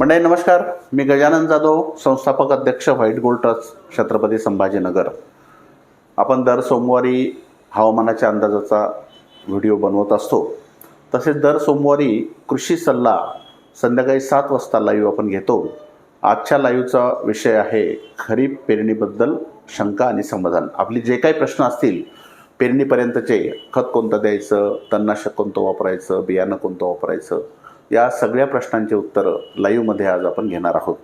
मंडळी नमस्कार. मी गजानन जाधव संस्थापक अध्यक्ष white gold trust Chhatrapati Sambhajinagar. आपण दर सोमवारी हवामानाच्या अंदाजाचा व्हिडिओ बनवत असतो. तसेच दर सोमवारी कृषी सल्ला संध्याकाळी सात वाजता लाईव्ह आपण घेतो. आजच्या लाईव्हचा विषय आहे खरीप पेरणीबद्दल शंका आणि समाधान. आपले जे काही प्रश्न असतील पेरणीपर्यंतचे खत कोणतं द्यायचं तणनाशक कोणतं वापरायचं बियाणं कोणतं वापरायचं या सगळ्या प्रश्नांची उत्तरं लाईव्हमध्ये आज आपण घेणार आहोत.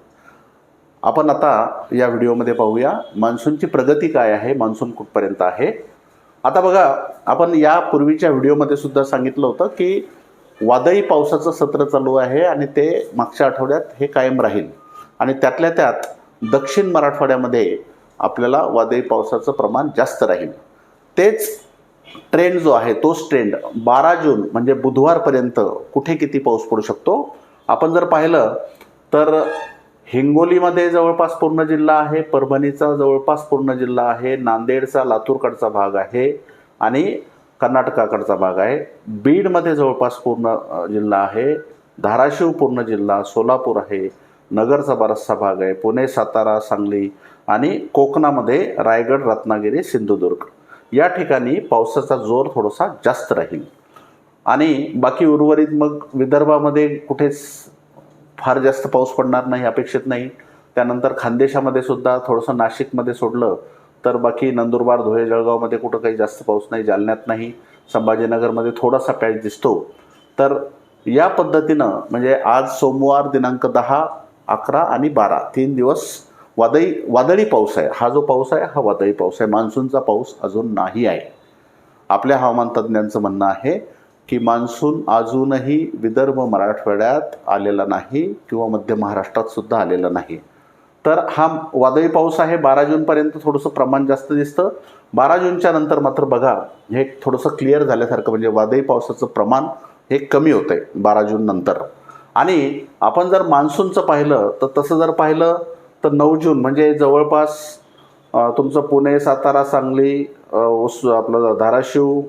आपण आता या व्हिडिओमध्ये पाहूया मान्सूनची प्रगती काय आहे मान्सून कुठपर्यंत आहे? आता बघा आपण या पूर्वीच्या व्हिडिओमध्ये सुद्धा सांगितलं होतं की वादळी पावसाचं सत्र चालू आहे आणि ते मागच्या आठवड्यात हे कायम राहील. आणि त्यातल्या त्यात दक्षिण मराठवाड्यामध्ये आपल्याला वादळी पावसाचं प्रमाण जास्त राहील. तेच ट्रेंड जो आहे तोच ट्रेंड बारा जून म्हणजे बुधवारपर्यंत कुठे किती पाऊस पडू शकतो? आपण जर पाहिलं तर हिंगोलीमध्ये जवळपास पूर्ण जिल्हा आहे परभणीचा जवळपास पूर्ण जिल्हा आहे नांदेडचा लातूरकडचा भाग आहे आणि कर्नाटकाकडचा भाग आहे. बीडमध्ये जवळपास पूर्ण जिल्हा आहे धाराशिव पूर्ण जिल्हा सोलापूर आहे नगरचा बराचसा भाग आहे पुणे सातारा सांगली आणि कोकणामध्ये रायगड रत्नागिरी सिंधुदुर्ग. या ठिकाणी पावसाचा जोर थोडासा जास्त राहील. आणि बाकी उर्वरित मग विदर्भामध्ये कुठेच फार जास्त पाऊस पडणार नाही अपेक्षित नाही. त्यानंतर खानदेशामध्ये सुद्धा थोडंसं नाशिकमध्ये सोडलं तर बाकी नंदुरबार धुळे जळगावमध्ये कुठं काही जास्त पाऊस नाही जालन्यात नाही. संभाजीनगरमध्ये थोडासा पॅच दिसतो. तर या पद्धतीनं म्हणजे आज सोमवार दिनांक दहा अकरा आणि बारा तीन दिवस वादळी वादळी पाऊस आहे. हा जो पाऊस आहे हा वादळी पाऊस आहे. मान्सूनचा पाऊस अजून नाही आहे. आपल्या हवामान तज्ज्ञांचं म्हणणं आहे की मान्सून अजूनही विदर्भ मराठवाड्यात आलेला नाही किंवा मध्य महाराष्ट्रात सुद्धा आलेला नाही. तर हा वादळी पाऊस आहे बारा जूनपर्यंत थोडंसं प्रमाण जास्त दिसतं. बारा जूनच्या नंतर मात्र बघा हे थोडंसं क्लिअर झाल्यासारखं म्हणजे वादळी पावसाचं प्रमाण हे कमी होतं आहे बारा जून नंतर. आणि आपण जर मान्सूनचं पाहिलं तर तसं जर पाहिलं तर नऊ जून म्हणजे जवळपास तुमचं पुणे सातारा सांगली उस आपलं धाराशिव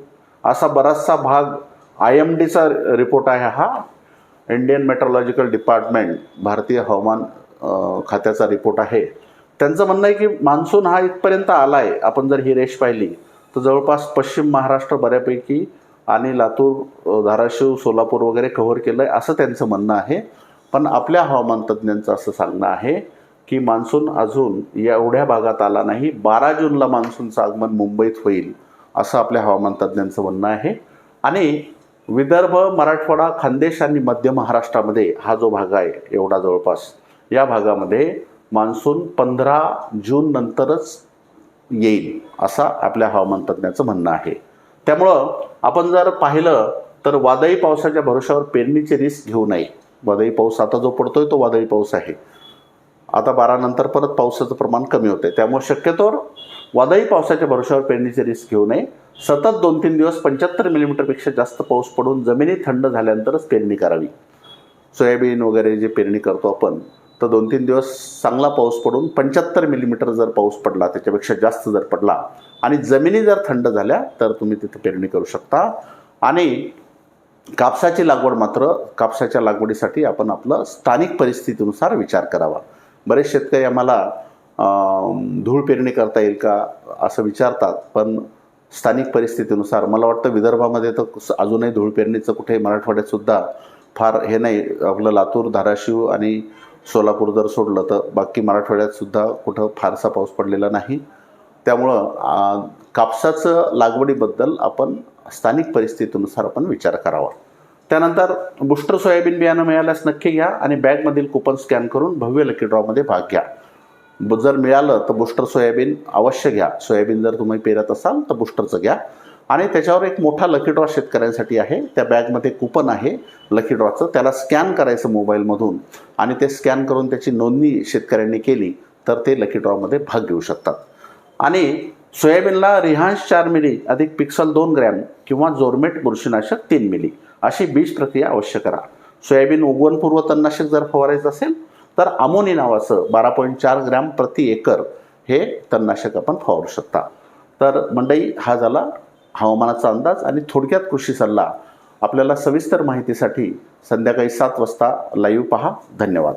असा बराचसा भाग आय एम डीचा रिपोर्ट आहे हा. इंडियन मेट्रोलॉजिकल डिपार्टमेंट भारतीय हवामान खात्याचा रिपोर्ट आहे. त्यांचं म्हणणं आहे की मान्सून हा इथपर्यंत आला आहे आपण जर ही रेष पाहिली तर जवळपास पश्चिम महाराष्ट्र बऱ्यापैकी आणि लातूर धाराशिव सोलापूर वगैरे कव्हर केलं आहे असं त्यांचं म्हणणं आहे. पण आपल्या हवामान तज्ज्ञांचं असं सांगणं आहे की मान्सून अजून एवढ्या भागात आला नाही. बारा जूनला मान्सूनचं आगमन मुंबईत होईल असं आपल्या हवामान तज्ज्ञांचं म्हणणं आहे. आणि विदर्भ मराठवाडा खानदेश आणि मध्य महाराष्ट्रामध्ये हा जो भाग आहे एवढा जवळपास या भागामध्ये मान्सून पंधरा जून नंतरच येईल असा आपल्या हवामान तज्ज्ञाचं म्हणणं आहे. त्यामुळं आपण जर पाहिलं तर वादळी पावसाच्या भरोशावर पेरणीचे रिस्क घेऊ नये. वादळी पाऊस आता जो पडतोय तो वादळी पाऊस आहे. आता बारानंतर परत पावसाचं प्रमाण कमी होतं त्यामुळे शक्यतोवर वादळी पावसाच्या भरोशावर पेरणीचे रिस्क घेऊ नये. सतत दोन तीन दिवस पंच्याहत्तर मिलीमीटरपेक्षा जास्त पाऊस पडून जमिनी थंड झाल्यानंतरच पेरणी करावी. सोयाबीन वगैरे जे पेरणी करतो आपण तर दोन तीन दिवस चांगला पाऊस पडून पंच्याहत्तर मिलीमीटर जर पाऊस पडला त्याच्यापेक्षा जास्त जर पडला आणि जमिनी जर थंड झाल्या तर तुम्ही तिथे पेरणी करू शकता. आणि कापसाची लागवड मात्र कापसाच्या लागवडीसाठी आपण आपलं स्थानिक परिस्थितीनुसार विचार करावा. बरेच शेतकरी आम्हाला धूळ पेरणी करता येईल का असं विचारतात पण स्थानिक परिस्थितीनुसार मला वाटतं विदर्भामध्ये तर अजूनही धूळ पेरणीचं कुठे मराठवाड्यातसुद्धा फार हे नाही. आपलं लातूर धाराशिव आणि सोलापूर जर सोडलं तर बाकी मराठवाड्यातसुद्धा कुठं फारसा पाऊस पडलेला नाही. त्यामुळं कापसाचं लागवडीबद्दल आपण स्थानिक परिस्थितीनुसार आपण विचार करावा. त्यानंतर बुस्टर सोयाबीन बियाणं मिळाल्यास नक्की घ्या आणि बॅगमधील कुपन स्कॅन करून भव्य लकी ड्रॉमध्ये भाग घ्या. जर मिळालं तर बुस्टर सोयाबीन अवश्य घ्या. सोयाबीन जर तुम्ही पेरत असाल तर बुस्टरचं घ्या. आणि त्याच्यावर एक मोठा लकी ड्रॉ शेतकऱ्यांसाठी आहे. त्या बॅगमध्ये कुपन आहे लकी ड्रॉचं त्याला स्कॅन करायचं मोबाईलमधून. आणि ते स्कॅन करून त्याची नोंदणी शेतकऱ्यांनी केली तर ते लकी ड्रॉमध्ये भाग घेऊ शकतात. आणि सोयाबीनला रिहान्स चार मिली अधिक पिक्सल दोन ग्रॅम किंवा जोरमेट बुरशीनाशक तीन मिली. अशी बीज प्रक्रिया अवश्य करा. सोयाबीन उगवणपूर्व तणनाशक जर फवारायचं असेल तर अमोनी नावाचं बारा पॉईंट चार ग्रॅम प्रति एकर हे तणनाशक आपण फवारू शकता. तर मंडई हा झाला हवामानाचा अंदाज आणि थोडक्यात कृषी सल्ला. आपल्याला सविस्तर माहितीसाठी संध्याकाळी सात वाजता लाईव्ह पहा. धन्यवाद.